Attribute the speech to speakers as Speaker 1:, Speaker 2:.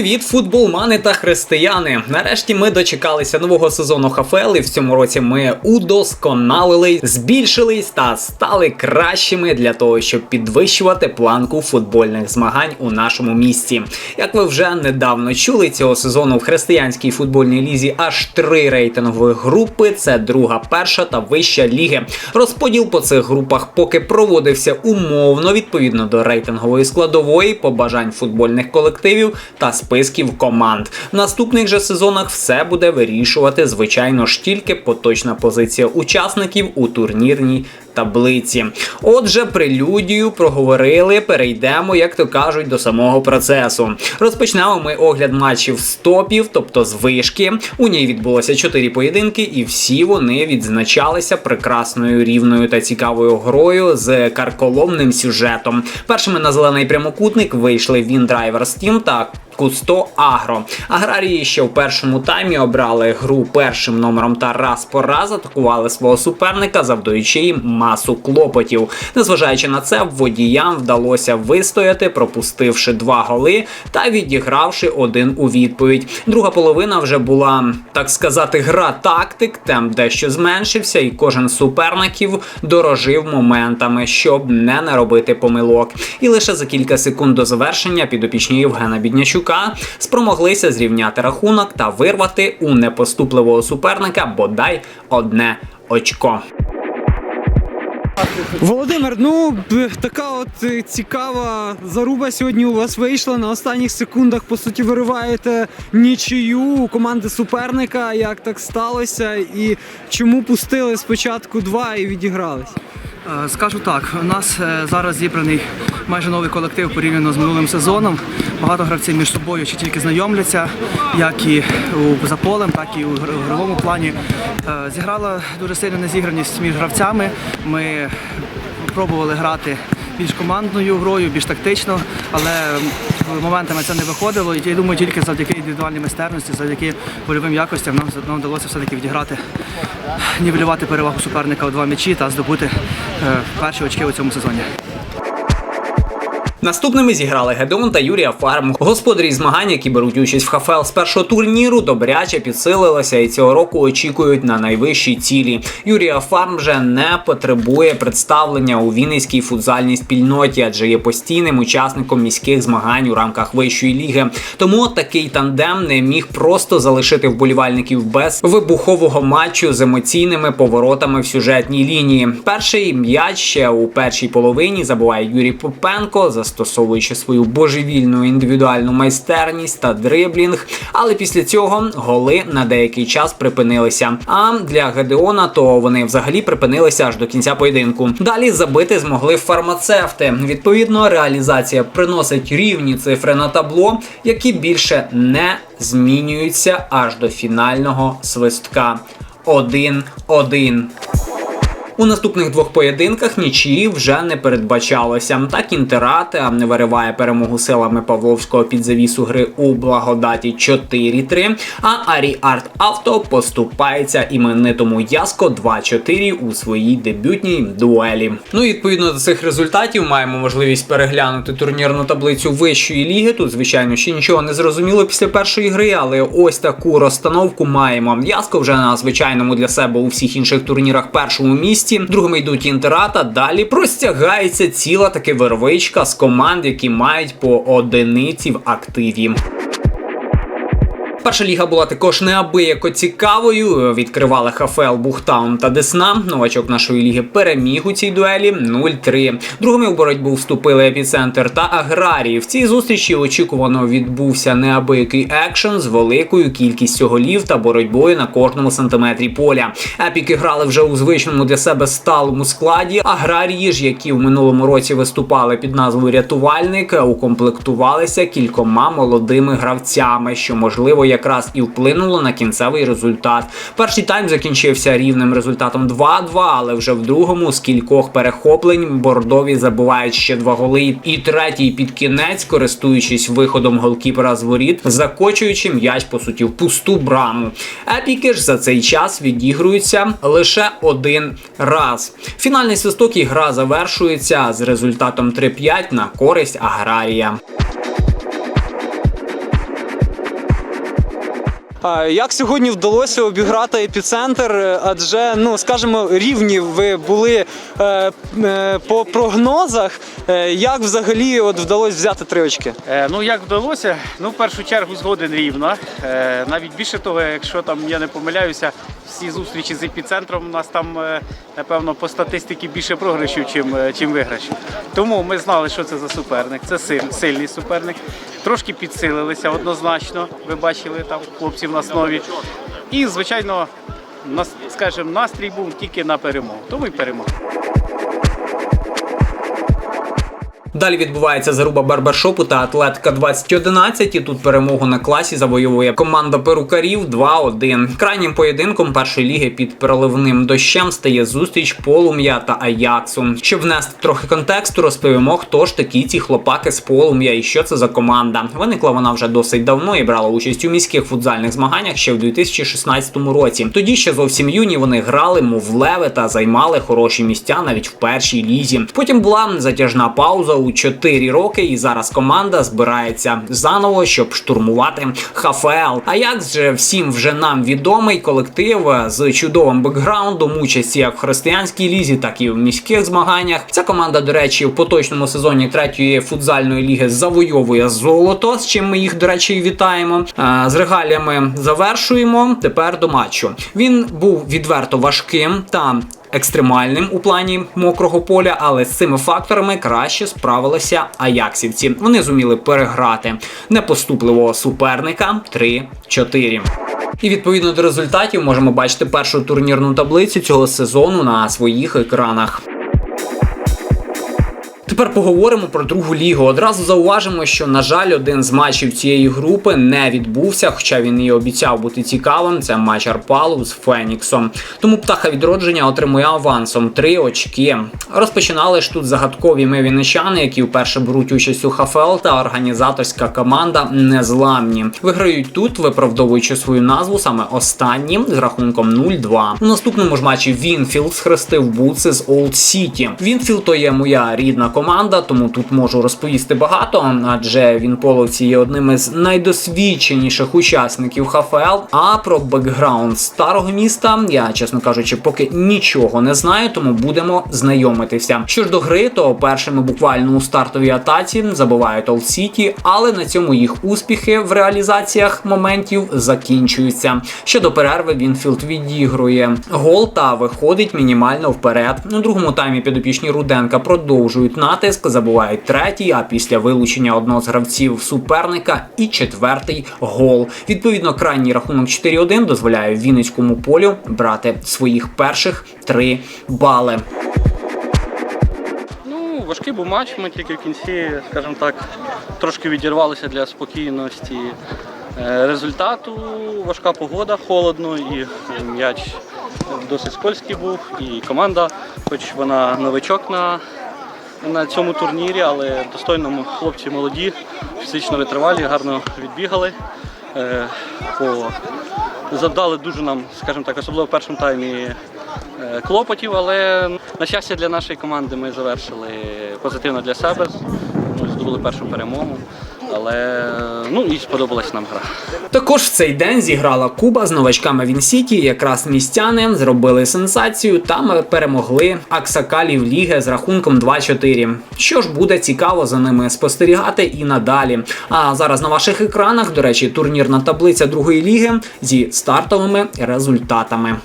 Speaker 1: Привіт, футболмани та християни! Нарешті ми дочекалися нового сезону ХФЛ і в цьому році ми удосконалились, збільшились та стали кращими для того, щоб підвищувати планку футбольних змагань у нашому місті. Як ви вже недавно чули, цього сезону в християнській футбольній лізі аж три рейтингові групи: це друга, перша та вища ліги. Розподіл по цих групах поки проводився умовно відповідно до рейтингової складової побажань футбольних колективів та списків команд. В наступних же сезонах все буде вирішувати, звичайно ж тільки поточна позиція учасників у турнірній таблиці. Отже, прелюдію проговорили. Перейдемо, як то кажуть, до самого процесу. Розпочнемо ми огляд матчів з топів, тобто з вишки. У ній відбулося чотири поєдинки, і всі вони відзначалися прекрасною рівною та цікавою грою з карколомним сюжетом. Першими на зелений прямокутник вийшли Він Драйвер Steam та Кусто Агро. Аграрії ще в першому таймі обрали гру першим номером та раз по раз атакували свого суперника, завдаючи їм масу клопотів. Незважаючи на це, водіям вдалося вистояти, пропустивши два голи та відігравши один у відповідь. Друга половина вже була, так сказати, гра тактик, темп дещо зменшився, і кожен суперників дорожив моментами, щоб не наробити помилок. І лише за кілька секунд до завершення підопічні Євгена Біднячука спромоглися зрівняти рахунок та вирвати у непоступливого суперника бодай одне очко.
Speaker 2: Володимир, ну така от е, цікава заруба сьогодні у вас вийшла. На останніх секундах, по суті, вириваєте нічию у команди суперника. Як так сталося? І чому пустили спочатку два і відігрались?
Speaker 3: Е, Скажу так, у нас е, зараз зібраний майже новий колектив порівняно з минулим сезоном. Багато гравців між собою ще тільки знайомляться, як і за полем, так і у гр- гровому плані. Е, Зіграла дуже сильна незіграність між гравцями. Ми пробували грати більш командною грою, більш тактично, але моментами це не виходило. Я думаю, тільки завдяки індивідуальній майстерності, завдяки польовим якостям нам, нам вдалося все-таки відіграти, нівелювати перевагу суперника у два м'ячі та здобути е, перші очки у цьому сезоні.
Speaker 1: Наступними зіграли Гедеон та Юрія Фарм. Господарі змагань, які беруть участь в ХФЛ з першого турніру, добряче підсилилися і цього року очікують на найвищі цілі. Юрія Фарм вже не потребує представлення у Вінницькій футзальній спільноті, адже є постійним учасником міських змагань у рамках вищої ліги. Тому такий тандем не міг просто залишити вболівальників без вибухового матчу з емоційними поворотами в сюжетній лінії. Перший м'яч ще у першій половині забуває Юрій Попенко, застосовуючи свою божевільну індивідуальну майстерність та дриблінг. Але після цього голи на деякий час припинилися. А для Гедеона то вони взагалі припинилися аж до кінця поєдинку. Далі забити змогли фармацевти. Відповідно, реалізація приносить рівні цифри на табло, які більше не змінюються аж до фінального свистка. 1-1. У наступних двох поєдинках нічиї вже не передбачалося. Так інтерат не вириває перемогу силами Павловського під завісу гри у благодаті 4-3. А Арі Арт Авто поступається іменитому Яско 2-4 у своїй дебютній дуелі. Ну і відповідно до цих результатів маємо можливість переглянути турнірну таблицю вищої ліги. Тут, звичайно, ще нічого не зрозуміло після першої гри, але ось таку розстановку маємо. Яско вже на звичайному для себе у всіх інших турнірах першому місці. Другими йдуть інтерата. Далі простягається ціла таки вервичка з команд, які мають по одиниці в активі. Перша ліга була також неабияко цікавою. Відкривали ХФЛ Бухтаун та Десна. Новачок нашої ліги переміг у цій дуелі 0-3. Другими у боротьбу вступили епіцентр та аграрії. В цій зустрічі очікувано відбувся неабиякий екшен з великою кількістю голів та боротьбою на кожному сантиметрі поля. Епіки грали вже у звичному для себе сталому складі. Аграрії ж, які в минулому році виступали під назвою рятувальник, укомплектувалися кількома молодими гравцями, що можливо якраз і вплинуло на кінцевий результат. Перший тайм закінчився рівним результатом 2-2, але вже в другому з кількох перехоплень бордові забувають ще два голи. І третій під кінець, користуючись виходом голкіпера з воріт, закочуючи м'яч по суті в пусту браму. Епіки ж за цей час відігруються лише один раз. Фінальний свисток і гра завершується з результатом 3-5 на користь аграрія.
Speaker 2: Як сьогодні вдалося обіграти епіцентр? Адже, ну скажімо, рівні ви були е, е, по прогнозах. Е, як взагалі от вдалося взяти три очки?
Speaker 4: Е, Ну як вдалося? Ну, в першу чергу згоден рівно. Е, Навіть більше того, якщо там я не помиляюся, всі зустрічі з епіцентром у нас там, е, напевно, по статистиці більше програшів, чим, е, чим виграшів. Тому ми знали, що це за суперник. Це сильний суперник. Трошки підсилилися однозначно. Ви бачили там хлопців на основі. І, звичайно, скажімо, настрій був тільки на перемогу. Тому й перемога.
Speaker 1: Далі відбувається заруба барбершопу та атлетика 2011. І тут перемогу на класі завоює команда перукарів 2-1. Крайнім поєдинком першої ліги під переливним дощем стає зустріч полум'я та Аяксу. Щоб внести трохи контексту, розповімо, хто ж такі ці хлопаки з полум'я і що це за команда. Виникла вона вже досить давно і брала участь у міських футзальних змаганнях ще в 2016 році. Тоді ще зовсім юні вони грали, мов леви та займали хороші місця навіть в першій лізі. Потім була затяжна пауза у 4 роки, і зараз команда збирається заново, щоб штурмувати ХФЛ. А як же всім вже нам відомий колектив з чудовим бекграундом, участі як в християнській лізі, так і в міських змаганнях. Ця команда, до речі, в поточному сезоні третьої футзальної ліги завойовує золото, з чим ми їх, до речі, вітаємо. З регаліями завершуємо. Тепер до матчу. Він був відверто важким та екстремальним у плані мокрого поля, але з цими факторами краще справилися аяксівці. Вони зуміли переграти непоступливого суперника 3-4. І відповідно до результатів можемо бачити першу турнірну таблицю цього сезону на своїх екранах. Тепер поговоримо про другу лігу. Одразу зауважимо, що на жаль, один з матчів цієї групи не відбувся, хоча він і обіцяв бути цікавим. Це матч Арпалу з Феніксом. Тому птаха відродження отримує авансом 3 очки. Розпочинали ж тут загадкові ми які вперше беруть участь у ХФЛ та організаторська команда Незламні. Виграють тут, виправдовуючи свою назву саме останнім з рахунком 0-2. У наступному ж матчі Вінфілд схрестив бутси з Олд Сіті. Вінфілд то є моя рідна команда, тому тут можу розповісти багато, адже Вінполовці є одним із найдосвідченіших учасників ХФЛ. А про бекграунд старого міста я, чесно кажучи, поки нічого не знаю, тому будемо знайомитися. Що ж до гри, то першими буквально у стартовій атаці забувають Олд Сіті, але на цьому їх успіхи в реалізаціях моментів закінчуються. Ще до перерви Вінфілд відігрує гол та виходить мінімально вперед. У другому таймі підопічні Руденка продовжують натиск, забувають третій, а після вилучення одного з гравців суперника і четвертий гол. Відповідно, крайній рахунок 4-1 дозволяє Вінницькому полю брати своїх перших три бали.
Speaker 5: Ну, важкий був матч. Ми тільки в кінці, скажімо так, трошки відірвалися для спокійності е, результату. Важка погода, холодно і м'яч досить скользький був. І команда, хоч вона новичок на, на цьому турнірі, але достойно хлопці молоді, фізично витривалі, гарно відбігали. Е, по завдали дуже нам, скажімо так, особливо в першому таймі е, клопотів, але на щастя для нашої команди ми завершили позитивно для себе. Ми здобули першу перемогу. Але ну і сподобалась нам гра.
Speaker 1: Також в цей день зіграла Куба з новачками Вінсіті. Якраз містяни зробили сенсацію та ми перемогли Аксакалів Ліги з рахунком 2-4. Що ж буде цікаво за ними спостерігати і надалі. А зараз на ваших екранах, до речі, турнірна таблиця другої ліги зі стартовими результатами.